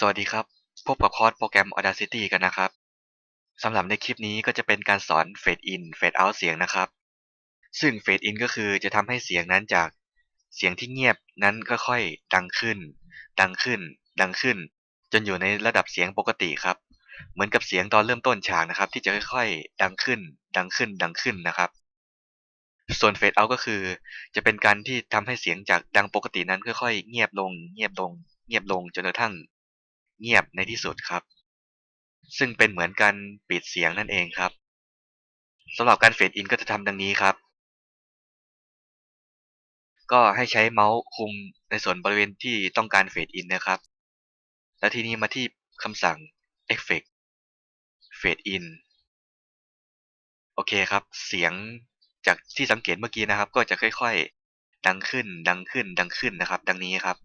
สวัสดีครับ พบกับคอร์สโปรแกรม Audacity กันนะครับสำหรับในคลิปนี้ก็จะเป็นการสอน Fade in Fade out เสียงนะครับ ซึ่ง Fade in ก็คือจะทำให้เสียงนั้นจากเสียงที่เงียบนั้นค่อยๆดังขึ้น ดังขึ้น ดังขึ้น จนอยู่ในระดับเสียงปกติครับ เหมือนกับเสียงตอนเริ่มต้นฉากนะครับ ที่จะค่อยๆ ดังขึ้น ดังขึ้น ดังขึ้นนะครับ ส่วน Fade out ก็คือ จะเป็นการที่ทำให้เสียงจากดังปกตินั้นค่อยๆ เงียบลง เงียบลง เงียบลงจนกระทั่ง เงียบในที่สุดครับ ซึ่งเป็นเหมือนการปิดเสียงนั่นเองครับสำหรับการเฟดอินก็จะทำดังนี้ครับ ก็ให้ใช้เมาส์คุมในส่วนบริเวณที่ต้องการเฟดอินนะครับ แล้วทีนี้มาที่คำสั่ง Effect Fade in โอเคครับ เสียงจากที่สังเกตเมื่อกี้นะครับ ก็จะค่อยๆ ดังขึ้น ดังขึ้น ดังขึ้นนะครับ ดังนี้ครับ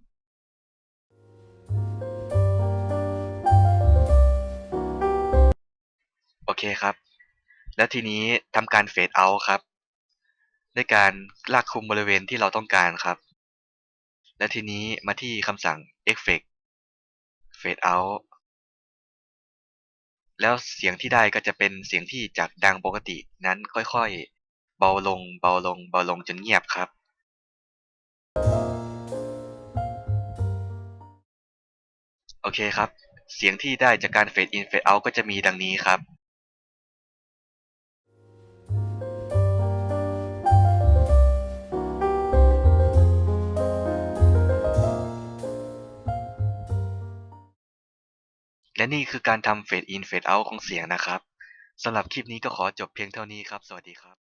เคครับ แล้วทีนี้ทำการเฟดเอาครับ ด้วยการลากคุมบริเวณที่เราต้องการครับ และทีนี้มาที่คำสั่ง Effect Fade out แล้วเสียงที่ได้ก็จะเป็นเสียงที่จากดังปกตินั้นค่อยๆ เบาลงเบาลงเบาลงจนเงียบครับ โอเคครับ เสียงที่ได้จากการ Fade in Fade out ก็จะมีดังนี้ครับ และนี่คือการทำ Fade in Fade out ของเสียงนะครับสำหรับคลิปนี้ก็ขอจบเพียงเท่านี้ครับ สวัสดีครับ